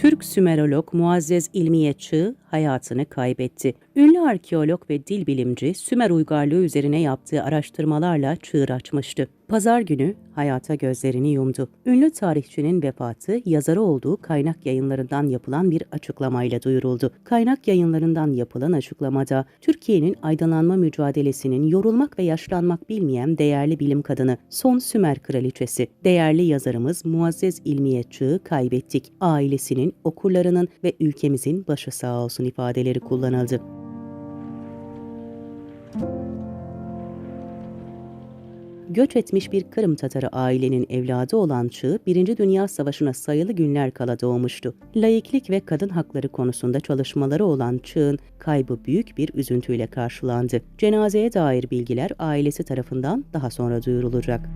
Türk Sümerolog Muazzez İlmiye Çığ hayatını kaybetti. Ünlü arkeolog ve dil bilimci Sümer uygarlığı üzerine yaptığı araştırmalarla çığır açmıştı. Pazar günü hayata gözlerini yumdu. Ünlü tarihçinin vefatı yazarı olduğu kaynak yayınlarından yapılan bir açıklamayla duyuruldu. Kaynak yayınlarından yapılan açıklamada Türkiye'nin aydınlanma mücadelesinin yorulmak ve yaşlanmak bilmeyen değerli bilim kadını, son Sümer kraliçesi, değerli yazarımız Muazzez İlmiye Çığ'ı kaybettik. Ailesinin, okurlarının ve ülkemizin başı sağ olsun ifadeleri kullanıldı. Göç etmiş bir Kırım Tatarı ailenin evladı olan Çığ, Birinci Dünya Savaşı'na sayılı günler kala doğmuştu. Laiklik ve kadın hakları konusunda çalışmaları olan Çığ'ın kaybı büyük bir üzüntüyle karşılandı. Cenazeye dair bilgiler ailesi tarafından daha sonra duyurulacak.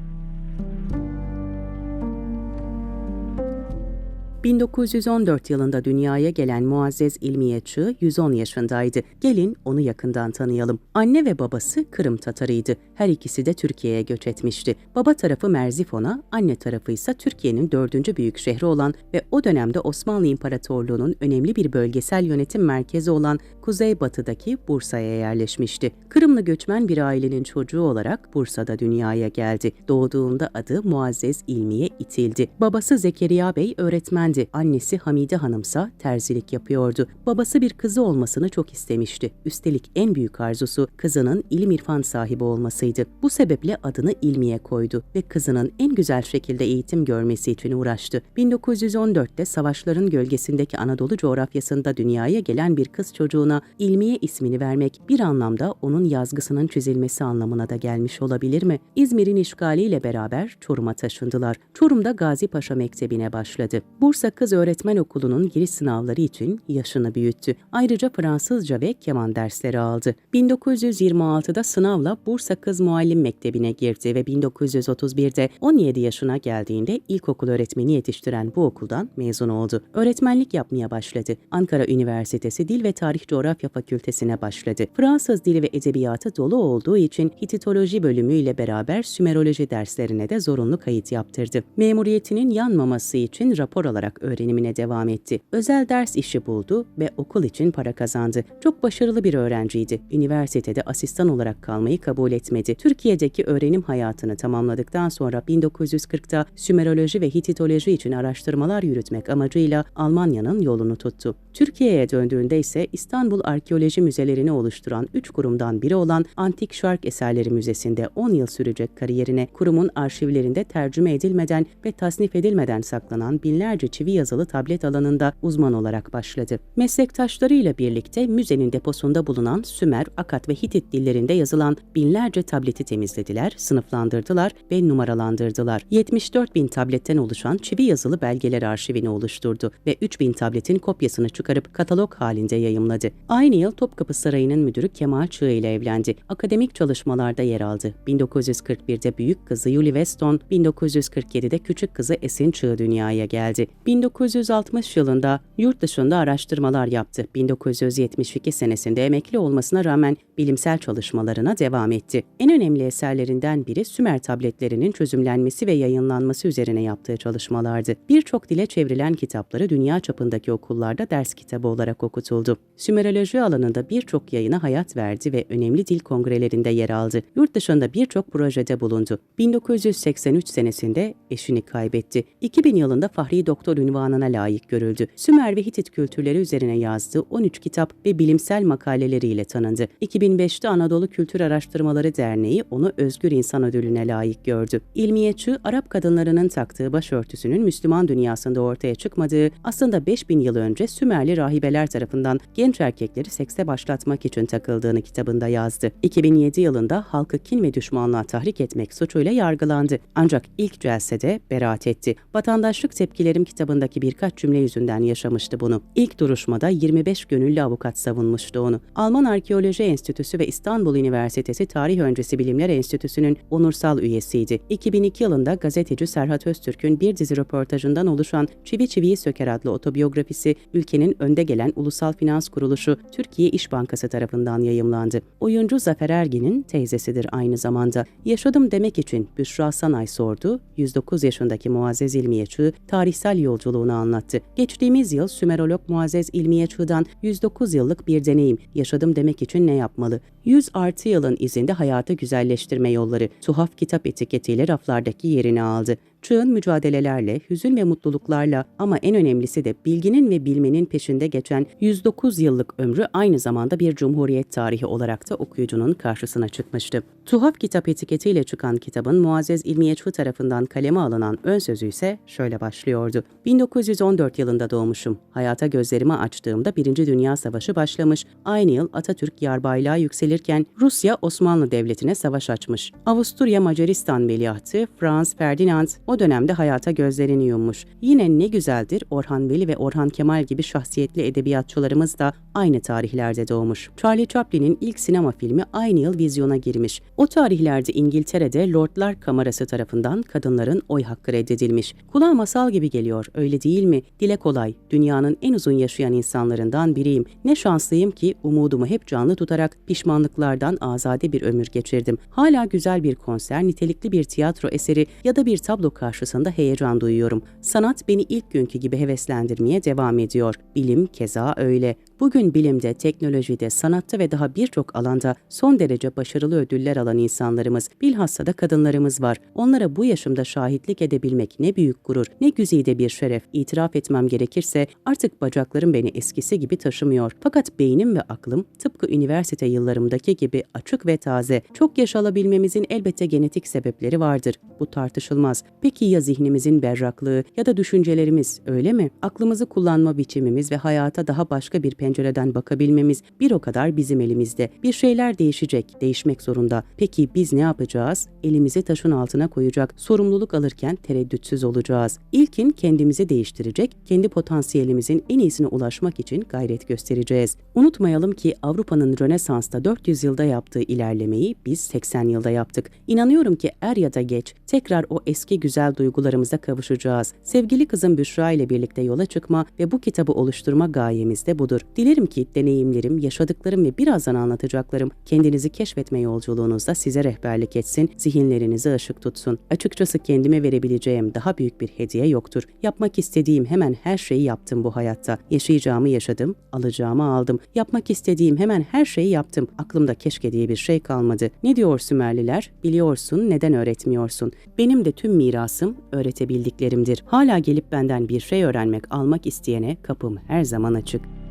1914 yılında dünyaya gelen Muazzez İlmiye Çığ 110 yaşındaydı. Gelin onu yakından tanıyalım. Anne ve babası Kırım Tatarıydı. Her ikisi de Türkiye'ye göç etmişti. Baba tarafı Merzifon'a, anne tarafı ise Türkiye'nin dördüncü büyük şehri olan ve o dönemde Osmanlı İmparatorluğu'nun önemli bir bölgesel yönetim merkezi olan kuzeybatıdaki Bursa'ya yerleşmişti. Kırımlı göçmen bir ailenin çocuğu olarak Bursa'da dünyaya geldi. Doğduğunda adı Muazzez İlmiye itildi. Babası Zekeriya Bey öğretmendi. Annesi Hamide Hanımsa terzilik yapıyordu. Babası bir kızı olmasını çok istemişti. Üstelik en büyük arzusu kızının ilim irfan sahibi olmasıydı. Bu sebeple adını İlmiye koydu ve kızının en güzel şekilde eğitim görmesi için uğraştı. 1914'te savaşların gölgesindeki Anadolu coğrafyasında dünyaya gelen bir kız çocuğuna İlmiye ismini vermek bir anlamda onun yazgısının çizilmesi anlamına da gelmiş olabilir mi? İzmir'in işgaliyle beraber Çorum'a taşındılar. Çorum'da Gazi Paşa Mektebi'ne başladı. Bursa Kız Öğretmen Okulu'nun giriş sınavları için yaşını büyüttü. Ayrıca Fransızca ve keman dersleri aldı. 1926'da sınavla Bursa Kız Muallim Mektebi'ne girdi ve 1931'de 17 yaşına geldiğinde ilkokul öğretmeni yetiştiren bu okuldan mezun oldu. Öğretmenlik yapmaya başladı. Ankara Üniversitesi Dil ve Tarih Coğrafya Fakültesine başladı. Fransız dili ve edebiyatı dolu olduğu için Hititoloji bölümüyle beraber Sümeroloji derslerine de zorunlu kayıt yaptırdı. Memuriyetinin yanmaması için rapor alarak öğrenimine devam etti. Özel ders işi buldu ve okul için para kazandı. Çok başarılı bir öğrenciydi. Üniversitede asistan olarak kalmayı kabul etmedi. Türkiye'deki öğrenim hayatını tamamladıktan sonra 1940'ta Sümeroloji ve Hititoloji için araştırmalar yürütmek amacıyla Almanya'nın yolunu tuttu. Türkiye'ye döndüğünde ise İstanbul Arkeoloji Müzelerini oluşturan üç kurumdan biri olan Antik Şark Eserleri Müzesi'nde 10 yıl sürecek kariyerine kurumun arşivlerinde tercüme edilmeden ve tasnif edilmeden saklanan binlerce çivi yazılı tablet alanında uzman olarak başladı. Meslektaşlarıyla birlikte müzenin deposunda bulunan Sümer, Akat ve Hitit dillerinde yazılan binlerce tableti temizlediler, sınıflandırdılar ve numaralandırdılar. 74 bin tabletten oluşan çivi yazılı belgeler arşivini oluşturdu ve 3 bin tabletin kopyasını çıkarıp katalog halinde yayımladı. Aynı yıl Topkapı Sarayı'nın müdürü Kemal Çığ ile evlendi. Akademik çalışmalarda yer aldı. 1941'de büyük kızı Julie Weston, 1947'de küçük kızı Esin Çığ dünyaya geldi. 1960 yılında yurt dışında araştırmalar yaptı. 1972 senesinde emekli olmasına rağmen bilimsel çalışmalarına devam etti. En önemli eserlerinden biri Sümer tabletlerinin çözümlenmesi ve yayınlanması üzerine yaptığı çalışmalardı. Birçok dile çevrilen kitapları dünya çapındaki okullarda ders kitabı olarak okutuldu. Sümeroloji alanında birçok yayına hayat verdi ve önemli dil kongrelerinde yer aldı. Yurt dışında birçok projede bulundu. 1983 senesinde eşini kaybetti. 2000 yılında Fahri Doktor ünvanına layık görüldü. Sümer ve Hitit kültürleri üzerine yazdığı 13 kitap ve bilimsel makaleleriyle tanındı. 2005'te Anadolu Kültür Araştırmaları Derneği onu Özgür İnsan Ödülüne layık gördü. İlmiyetçi, Arap kadınlarının taktığı başörtüsünün Müslüman dünyasında ortaya çıkmadığı, aslında 5000 yıl önce Sümerli rahibeler tarafından genç erkekleri sekse başlatmak için takıldığını kitabında yazdı. 2007 yılında halkı kin ve düşmanlığa tahrik etmek suçuyla yargılandı. Ancak ilk celsede beraat etti. Vatandaşlık Tepkilerim kitabındaki birkaç cümle yüzünden yaşamıştı bunu. İlk duruşmada 25 gönüllü avukat savunmuştu onu. Alman Arkeoloji Enstitüsü ve İstanbul Üniversitesi Tarih Öncesi Bilimler Enstitüsü'nün onursal üyesiydi. 2002 yılında gazeteci Serhat Öztürk'ün bir dizi röportajından oluşan Çivi Çiviyi Söker adlı otobiyografisi ülkenin önde gelen ulusal finans kuruluşu Türkiye İş Bankası tarafından yayımlandı. Oyuncu Zafer Ergin'in teyzesidir aynı zamanda. Yaşadım demek için Büşra Sanay sordu. 109 yaşındaki Muazzez İlmiye Çığ tarihsel yolculuğunu anlattı. Geçtiğimiz yıl Sümerolog Muazzez İlmiye Çığ'dan 109 yıllık bir deneyim. Yaşadım demek için ne yapmalı? 100 artı yılın izinde hayatı güzelleştirme yolları tuhaf kitap etiketiyle raflardaki yerini aldı. Çığın mücadelelerle, hüzün ve mutluluklarla ama en önemlisi de bilginin ve bilmenin peşinde geçen 109 yıllık ömrü aynı zamanda bir cumhuriyet tarihi olarak da okuyucunun karşısına çıkmıştı. Tuhaf kitap etiketiyle çıkan kitabın Muazzez İlmiye Çığ tarafından kaleme alınan ön sözü ise şöyle başlıyordu. 1914 yılında doğmuşum. Hayata gözlerimi açtığımda Birinci Dünya Savaşı başlamış. Aynı yıl Atatürk yarbaylığa yükselirken Rusya Osmanlı Devleti'ne savaş açmış. Avusturya Macaristan veliahtı Franz Ferdinand o dönemde hayata gözlerini yummuş. Yine ne güzeldir Orhan Veli ve Orhan Kemal gibi şahsiyetli edebiyatçılarımız da aynı tarihlerde doğmuş. Charlie Chaplin'in ilk sinema filmi aynı yıl vizyona girmiş. O tarihlerde İngiltere'de Lordlar Kamerası tarafından kadınların oy hakkı reddedilmiş. Kulağa masal gibi geliyor, öyle değil mi? Dile kolay, dünyanın en uzun yaşayan insanlarından biriyim. Ne şanslıyım ki umudumu hep canlı tutarak pişmanlıklardan azade bir ömür geçirdim. Hala güzel bir konser, nitelikli bir tiyatro eseri ya da bir tablo karşısında heyecan duyuyorum. Sanat beni ilk günkü gibi heveslendirmeye devam ediyor. Bilim keza öyle. Bugün bilimde, teknolojide, sanatta ve daha birçok alanda son derece başarılı ödüller alan insanlarımız, bilhassa da kadınlarımız var. Onlara bu yaşımda şahitlik edebilmek ne büyük gurur, ne güzide bir şeref. İtiraf etmem gerekirse artık bacaklarım beni eskisi gibi taşımıyor. Fakat beynim ve aklım tıpkı üniversite yıllarımdaki gibi açık ve taze. Çok yaş alabilmemizin elbette genetik sebepleri vardır. Bu tartışılmaz. Peki ya zihnimizin berraklığı ya da düşüncelerimiz öyle mi? Aklımızı kullanma biçimimiz ve hayata daha başka bir pencereden bakabilmemiz bir o kadar bizim elimizde. Bir şeyler değişecek, değişmek zorunda. Peki biz ne yapacağız? Elimizi taşın altına koyacak, sorumluluk alırken tereddütsüz olacağız. İlkin kendimizi değiştirecek, kendi potansiyelimizin en iyisine ulaşmak için gayret göstereceğiz. Unutmayalım ki Avrupa'nın Rönesans'ta 400 yılda yaptığı ilerlemeyi biz 80 yılda yaptık. İnanıyorum ki er ya da geç tekrar o eski güzel duygularımıza kavuşacağız. Sevgili kızım Büşra ile birlikte yola çıkma ve bu kitabı oluşturma gayemiz de budur. Dilerim ki deneyimlerim, yaşadıklarım ve birazdan anlatacaklarım kendinizi keşfetme yolculuğunuzda size rehberlik etsin, zihinlerinizi ışık tutsun. Açıkçası kendime verebileceğim daha büyük bir hediye yoktur. Yapmak istediğim hemen her şeyi yaptım bu hayatta. Yaşayacağımı yaşadım, alacağımı aldım. Yapmak istediğim hemen her şeyi yaptım. Aklımda keşke diye bir şey kalmadı. Ne diyor Sümerliler? Biliyorsun, neden öğretmiyorsun? Benim de tüm mirasım öğretebildiklerimdir. Hala gelip benden bir şey öğrenmek, almak isteyene kapım her zaman açık.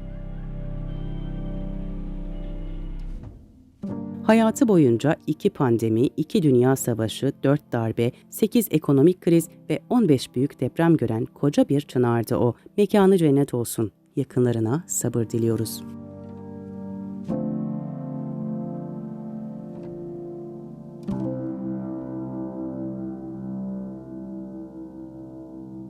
Hayatı boyunca iki pandemi, iki dünya savaşı, dört darbe, sekiz ekonomik kriz ve 15 büyük deprem gören koca bir çınardı o. Mekanı cennet olsun. Yakınlarına sabır diliyoruz.